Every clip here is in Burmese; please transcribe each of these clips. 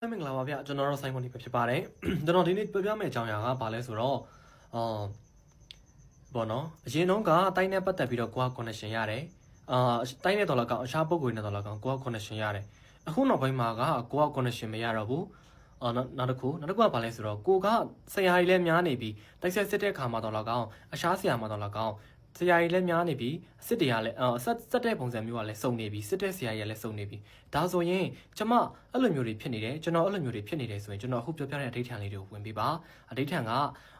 မင်္ဂလာပါဗျကျွန်တော်တို့ဆိုင်ခွန်ဒီပဲဖြစ်ပါတယ်ကျွန်တော်ဒီနေ့ပြောပြမယ့်အကြောင်းအရာကဘာလဲဆိုတော့အာဘောနော်အရင်တုန်းကတိုင်းနဲ့ပတ်သက်ပြီးတော့ကိုက connection ရတယ်အာတိုင်းနဲ့တော့လည်းကောင်းအခြားပုံကိုယ်နဲ့တော့လည်းကောင်းကိုက connection ရတယ်အခုနောက်ပိုင်းမှာကကိုက connection မရတော့ဘူးအော်နောက်နောက်တစ်ခုနောက်တစ်ခုကဘာလဲဆိုတော့ကိုကဆရာကြီးလည်းများနေပြီတိုက်ဆက်စစ်တဲ့ခါမှာတော့လည်းကောင်းအခြားဆရာမှာတော့လည်းကောင်း ဆရာကြီးလည်းများနေပြီစစ်တရားလည်းအော်ဆက်ဆက်တဲ့ပုံစံမျိုးကလည်းစုံနေပြီစစ်တဲ့ဆရာကြီးကလည်းစုံနေပြီဒါဆိုရင်ကျမအဲ့လိုမျိုးတွေဖြစ်နေတယ်ကျွန်တော်အဲ့လိုမျိုးတွေဖြစ်နေတယ်ဆိုရင်ကျွန်တော်အခုပြောပြတဲ့အဋ္ဌာန်လေးတွေကိုဝင်ပေးပါအဋ္ဌာန်က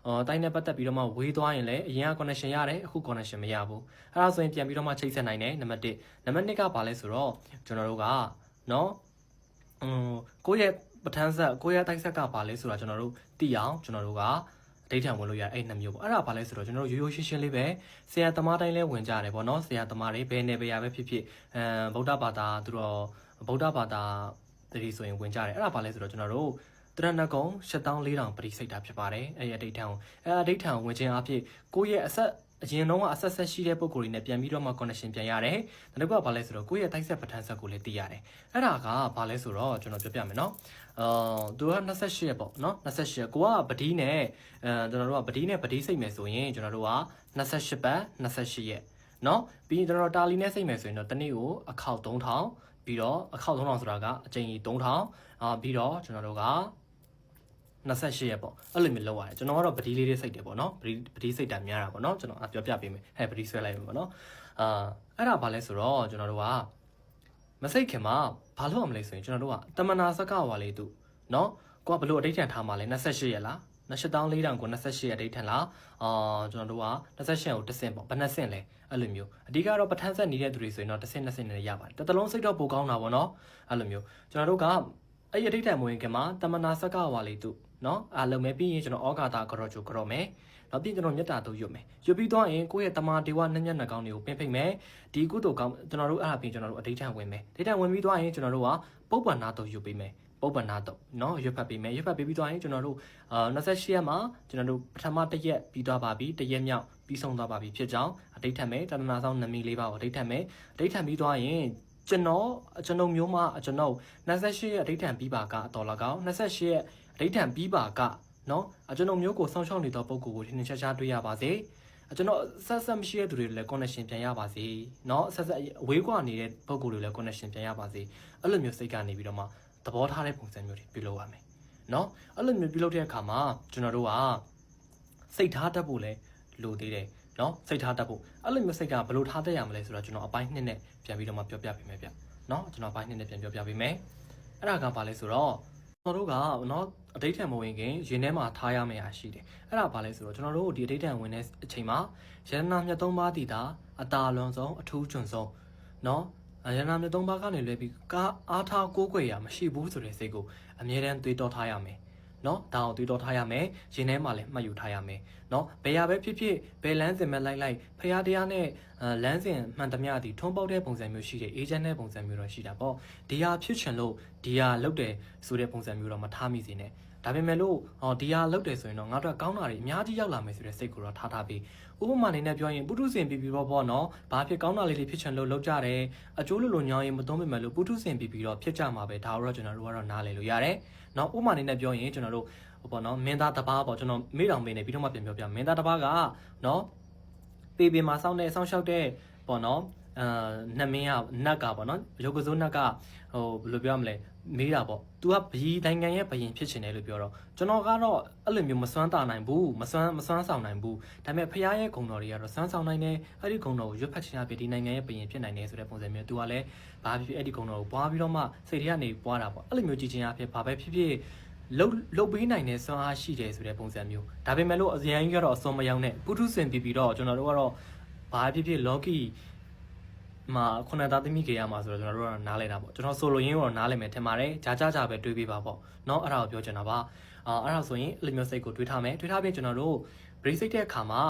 အော်တိုင်းနဲ့ပတ်သက်ပြီးတော့မှဝေးသွားရင်လည်းအရင်က connection ရတယ်အခု connection မရဘူးအဲ့ဒါဆိုရင်ပြန်ပြီးတော့မှချိတ်ဆက်နိုင်တယ်နံပါတ်1နံပါတ်2ကဘာလဲဆိုတော့ကျွန်တော်တို့ကနော်อืมကိုယ့်ရဲ့ပဋ္ဌာန်းဆက်ကိုယ့်ရဲ့တိုက်ဆက်ကဘာလဲဆိုတာကျွန်တော်တို့သိအောင်ကျွန်တော်တို့က အဋ္ဌာန်ဝင်လို့ရအဲ့နှစ်မျိုးပေါ့အဲ့ဒါဘာလဲဆိုတော့ကျွန်တော်တို့ရိုးရိုးရှင်းရှင်းလေးပဲဆရာသမားတိုင်းလဲဝင်ကြတယ်ပေါ့နော်ဆရာသမားတွေဘယ်နယ်ဘယ်ရာပဲဖြစ်ဖြစ်အဲဗုဒ္ဓဘာသာသူတော်ဗုဒ္ဓဘာသာတတိဆိုရင်ဝင်ကြတယ်အဲ့ဒါဘာလဲဆိုတော့ကျွန်တော်တို့တရဏဂုံ7400ပရိစိတ်တာဖြစ်ပါတယ်အဲ့ဒီအဋ္ဌာန်ကိုအဲ့အဋ္ဌာန်ဝင်ခြင်းအဖြစ်ကိုယ့်ရဲ့အဆက် အရင်တော့အဆက်ဆက်ရှိတဲ့ပုံကိုယ်တွေနဲ့ပြန်ပြီးတော့မှ connection ပြန်ရတယ်။ဒါတစ်ခုကဘာလဲဆိုတော့ကိုယ့်ရဲ့တိုက်ဆက်ပဋ္ဌာန်းဆက်ကိုလည်းသိရတယ်။အဲ့ဒါကဘာလဲဆိုတော့ကျွန်တော်ပြောပြမယ်နော်။အာသူက28ရက်ပေါ့နော်28ရက်ကိုကပတိနဲ့အဲကျွန်တော်တို့ကပတိနဲ့ပတိစိတ်မယ်ဆိုရင်ကျွန်တော်တို့က28ပတ်28ရက်နော်ပြီးရင်ကျွန်တော်တို့တာလီနဲ့စိတ်မယ်ဆိုရင်တော့တနေ့ကိုအခောက်3000ပြီးတော့အခောက်3000ဆိုတာကအချိန်ကြီး3000အာပြီးတော့ကျွန်တော်တို့က 28ရက်ပေါ့အဲ့လိုမျိုးလောက်ရတယ်ကျွန်တော်ကတော့ပတိလေးလေးစိတ်တယ်ပေါ့နော်ပတိပတိစိတ်တာများတာပေါ့နော်ကျွန်တော်အပြောပြပေးမယ်ဟဲ့ပတိဆွဲလိုက်မယ်ပေါ့နော်အာအဲ့ဒါဘာလဲဆိုတော့ကျွန်တော်တို့ကမစိတ်ခင်မှာဘာလို့အောင်မလဲဆိုရင်ကျွန်တော်တို့ကတမနာစကဝါလေးသူနော်ကိုကဘလို့အဋိဋ္ဌံထားမှာလဲ28ရက်လား24,400ကို28ရက်အဋိဋ္ဌံလားအာကျွန်တော်တို့က28ကိုတစ်ဆင့်ပေါ့ဘယ်နှဆင့်လဲအဲ့လိုမျိုးအဓိကတော့ပဋ္ဌာန်းဆက်နေတဲ့သူတွေဆိုရင်တော့တစ်ဆင့်နှစ်ဆင့်နဲ့ရပါတယ်တစ်တလုံးစိတ်တော့ပိုကောင်းတာပေါ့နော်အဲ့လိုမျိုးကျွန်တော်တို့ကအဲ့ဒီအဋိဋ္ဌံမဝင်ခင်မှာတမနာစကဝါလေးသူ နော်အားလုံးပဲပြီးရင်ကျွန်တော်ဩဃာတာကြောချိုကြောမယ်နောက်ပြီးကျွန်တော်မေတ္တာတို့ရွတ်မယ်ရွတ်ပြီးသွားရင်ကိုယ့်ရဲ့တမာဒေဝနှမျက်နှာကောင်းတွေကိုပင်ဖိတ်မယ်ဒီကုသိုလ်ကောင်းကျွန်တော်တို့အဲ့ဒါပြီးကျွန်တော်တို့အဋိဋ္ဌံဝင်မယ်အဋိဋ္ဌံဝင်ပြီးသွားရင်ကျွန်တော်တို့ကပုပ္ပန္နာတို့ရွတ်ပေးမယ်ပုပ္ပန္နာတော့เนาะရွတ်ဖတ်ပေးမယ်ရွတ်ဖတ်ပေးပြီးသွားရင်ကျွန်တော်တို့အာ28ရက်မှာကျွန်တော်တို့ပထမတစ်ရက်ပြီးသွားပါပြီတစ်ရက်မြောက်ပြီးဆုံးသွားပါပြီဖြစ်ကြောင်းအဋိဋ္ဌံမယ်တဏ္ဍာဆောင်နမီလေးပါကိုအဋိဋ္ဌံမယ်အဋိဋ္ဌံပြီးသွားရင်ကျွန်တော်ကျွန်တော်မျိုးမကျွန်တော်28ရက်အဋိဋ္ဌံပြီးပါကအတော်လကောင်း28ရက် အဋိဋ္ဌံပြီးပါကနော်အကျွန်တော်မျိုးကိုစောင့်ရှောက်နေတဲ့ပုံကိုကိုထင်ထင်ရှားရှားတွေ့ရပါစေကျွန်တော်ဆက်ဆက်မရှိတဲ့သူတွေလည်း connection ပြန်ရပါစေเนาะဆက်ဆက်ဝေးကွာနေတဲ့ပုံကိုတွေလည်း connection ပြန်ရပါစေအဲ့လိုမျိုးစိတ်ကနေပြီးတော့မှသဘောထားတဲ့ပုံစံမျိုးတွေပြုလုပ်ရမယ်เนาะအဲ့လိုမျိုးပြုလုပ်တဲ့အခါမှာကျွန်တော်တို့ကစိတ်ထားတတ်ဖို့လည်းလိုသေးတယ်เนาะစိတ်ထားတတ်ဖို့အဲ့လိုမျိုးစိတ်ကဘယ်လိုထားတတ်ရမလဲဆိုတော့ကျွန်တော်အပိုင်းနှစ်နဲ့ပြန်ပြီးတော့မှပြောပြပေးမယ်ဗျเนาะကျွန်တော်အပိုင်းနှစ်နဲ့ပြန်ပြောပြပေးမယ်အဲ့ဒါကဘာလဲဆိုတော့ကျွ ျွန်တော်တို့ကနော်အတိတ်ထံမဝင်ခင်ရင်ထဲမှာထားရမယ့်အရာရှိတယ်။အဲ့ဒါဘာလဲဆိုတော့ကျွန်တော်တို့ဒီအတိတ်ထံဝင်တဲ့အချိန်မှာယန္နာမြတ်သုံးပါးတည်တာအတာလွန်ဆုံးအထူးကျွန်းဆုံးနော်ယန္နာမြတ်သုံးပါးကနေလွဲပြီးကာအားထားကိုးကွယ်ရာမရှိဘူးဆိုတဲ့စိတ်ကိုအမြဲတမ်းသွေးတောထားရမယ်။ နော်ဒါအောင်တွေးတောထားရမယ်ရင်ထဲမှာလည်းမှတ်ယူထားရမယ်နော်ဘယ်ရပဲဖြစ်ဖြစ်ဘယ်လမ်းစဉ်မဲ့လိုက်လိုက်ဖရာတရားနဲ့လမ်းစဉ်မှန်သမျှဒီထုံးပေါက်တဲ့ပုံစံမျိုးရှိတယ်အေဂျင့်တဲ့ပုံစံမျိုးတော့ရှိတာပေါ့ဒီဟာဖြစ်ချင်လို့ဒီဟာလုပ်တယ်ဆိုတဲ့ပုံစံမျိုးတော့မထားမိစေနဲ့ ဒါပေမဲ့လို့ဟောဒီဟာလုပ်တယ်ဆိုရင်တော့ငါတို့ကောင်းတာတွေအများကြီးရောက်လာမယ်ဆိုတဲ့စိတ်ကိုတော့ထားထားပြီးဥပမာအနေနဲ့ပြောရင်ပုထုဇဉ်ပြီးပြီးတော့ပေါ့နော်ဘာဖြစ်ကောင်းတာလေးတွေဖြစ်ချင်လို့လုပ်ကြတယ်အကျိုးလိုလိုညောင်းရင်မသုံးမိမယ်လို့ပုထုဇဉ်ပြီးပြီးတော့ဖြစ်ကြမှာပဲဒါတော့ကျွန်တော်တို့ကတော့နားလည်လို့ရတယ်နော်ဥပမာအနေနဲ့ပြောရင်ကျွန်တော်တို့ဟိုပေါ့နော်မင်းသားတစ်ပါးပေါ့ကျွန်တော်မေ့တောင်မေးနေပြီးတော့မှပြန်ပြောပြမင်းသားတစ်ပါးကနော်ပေပေမှာစောင်းနေစောင်းလျှောက်တဲ့ပေါ့နော် အာနတ်မင်းကနတ်ကပေါ့နော်ရုပ်ကစိုးနတ်ကဟိုဘယ်လိုပြောရမလဲမေးတာပေါ့။ तू ကဘီနိုင်ငံရဲ့ဘယင်ဖြစ်ချင်တယ်လို့ပြောတော့ကျွန်တော်ကတော့အဲ့လိုမျိုးမစွမ်းတာနိုင်ဘူးမစွမ်းမစွမ်းဆောင်နိုင်ဘူး။ဒါပေမဲ့ဖခင်ရဲ့ဂုဏ်တော်တွေကတော့စွမ်းဆောင်နိုင်တယ်။အဲ့ဒီဂုဏ်တော်ကိုရွတ်ဖတ်ချင်တာဖြစ်ဒီနိုင်ငံရဲ့ဘယင်ဖြစ်နိုင်တယ်ဆိုတဲ့ပုံစံမျိုး तू ကလည်းဘာဖြစ်ဖြစ်အဲ့ဒီဂုဏ်တော်ကိုပွားပြီးတော့မှစိတ်ထဲကနေပွားတာပေါ့။အဲ့လိုမျိုးကြည်ချင်ရဖြစ်ဘာပဲဖြစ်ဖြစ်လုတ်လုတ်ပေးနိုင်တဲ့စွမ်းအားရှိတယ်ဆိုတဲ့ပုံစံမျိုးဒါပေမဲ့လို့အရင်ကြီးကတော့အစွန်မရောက်နဲ့ပုထုဇဉ်ပြီးပြီးတော့ကျွန်တော်တို့ကတော့ဘာဖြစ်ဖြစ်လော်ကီ မှာခုနသားသမီးကြရမှာဆိုတော့ကျွန်တော်တို့ကတော့နားလဲတာပေါ့ကျွန်တော်ဆိုလိုရင်းတော့နားလဲမယ်ထင်ပါတယ်ဂျာဂျာဂျာပဲတွေးပေးပါပေါ့เนาะအဲ့ဒါကိုပြောချင်တာပါအာအဲ့ဒါဆိုရင်အဲ့လိုမျိုးစိတ်ကိုတွေးထားမယ်တွေးထားပြီးကျွန်တော်တို့ဗရိစိတ်တဲ့အခါမှာ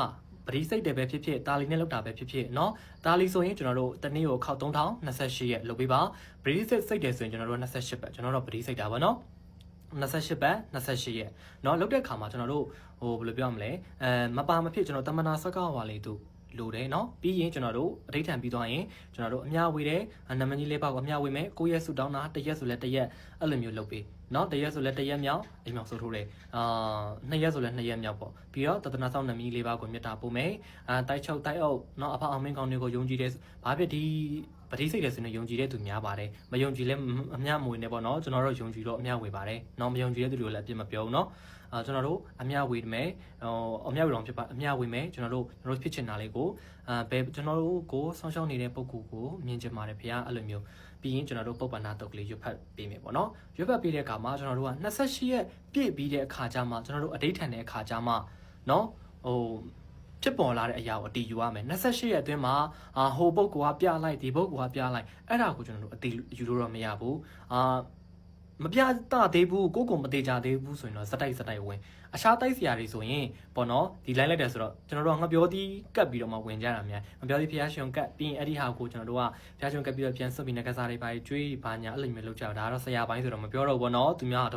ပရိစိတ်တယ်ပဲဖြစ်ဖြစ်တာလီနဲ့လောက်တာပဲဖြစ်ဖြစ်เนาะတာလီဆိုရင်ကျွန်တော်တို့တနေ့ကိုခောက်3028ရက်လုပ်ပေးပါပရိစိတ်စိတ်တယ်ဆိုရင်ကျွန်တော်တို့28ပဲကျွန်တော်တို့ပရိစိတ်တာပါเนาะ28ပတ်28ရက်เนาะလောက်တဲ့ခါမှာကျွန်တော်တို့ဟိုဘယ်လိုပြောမလဲအဲမပါမဖြစ်ကျွန်တော်တမနာဆက်ကဝါလေးတို့ လိုတယ်เนาะပြီးရင်ကျွန်တော်တို့အဋိဌံပြီးသွားရင်ကျွန်တော်တို့အများဝေတယ်နမကြီးလေးပါကိုအများဝေမယ်ကိုရက်ဆူတောင်းတာတစ်ရက်ဆိုလဲတစ်ရက်အဲ့လိုမျိုးလုပ်ပေးเนาะတစ်ရက်ဆိုလဲတစ်ရက်မြောက်အိမ်မြောက်ဆိုထိုးတယ်အာနှစ်ရက်ဆိုလဲနှစ်ရက်မြောက်ပေါ့ပြီးတော့တသနာဆောင်နမကြီးလေးပါကိုမြတ်တာပို့မယ်အာတိုက်ချုပ်တိုက်အုပ်เนาะအဖအောင်မင်းကောင်းတွေကိုယုံကြည်တယ်ဘာဖြစ်ဒီ ပတိစိတ်လည်းဆိုရင်ယုံကြည်တဲ့သူများပါတယ်မယုံကြည်လည်းအမျှမဝေနဲ့ပေါ့နော်ကျွန်တော်တို့ယုံကြည်တော့အမျှဝေပါတယ်နော်မယုံကြည်တဲ့သူတွေကိုလည်းအပြစ်မပြောဘူးနော်အာကျွန်တော်တို့အမျှဝေမယ်ဟိုအမျှဝေတော့ဖြစ်ပါအမျှဝေမယ်ကျွန်တော်တို့ကျွန်တော်တို့ဖြစ်ချင်တာလေးကိုအာဘယ်ကျွန်တော်တို့ကိုဆောင်းရှောင်းနေတဲ့ပုံကူကိုမြင်ချင်ပါတယ်ဖေကအဲ့လိုမျိုးပြီးရင်ကျွန်တော်တို့ပုပ္ပနာတုတ်ကလေးရွတ်ဖတ်ပေးမယ်ပေါ့နော်ရွတ်ဖတ်ပေးတဲ့အခါမှာကျွန်တော်တို့က28ရက်ပြည့်ပြီးတဲ့အခါကျမှကျွန်တော်တို့အတိတ်ထန်တဲ့အခါကျမှနော်ဟို ဖြစ်ပေါ်လာတဲ့အရာကိုအတီးယူရမယ်28ရက်အတွင်းမှာအာဟိုပုတ်ကွာပြလိုက်ဒီပုတ်ကွာပြလိုက်အဲ့ဒါကိုကျွန်တော်တို့အတီးယူလို့တော့မရဘူးအာမပြတသေးဘူးကိုကိုမသေးကြသေးဘူးဆိုရင်တော့စတိုက်စတိုက်ဝင်အရှားတိုက်စရာတွေဆိုရင်ပေါ့နော်ဒီလိုက်လိုက်တယ်ဆိုတော့ကျွန်တော်တို့ကငပြောသီးကတ်ပြီးတော့မှဝင်ကြတာများငပြောသီးဖျားရှင်ကတ်ပြီးရင်အဲ့ဒီဟာကိုကျွန်တော်တို့ကဖျားရှင်ကတ်ပြီးတော့ပြန်ဆွတ်ပြီးငကစားတွေပါကျွေးပါညာအဲ့လိုမျိုးလုပ်ကြတာဒါကတော့ဆရာပိုင်းဆိုတော့မပြောတော့ဘူးပေါ့နော်သူများက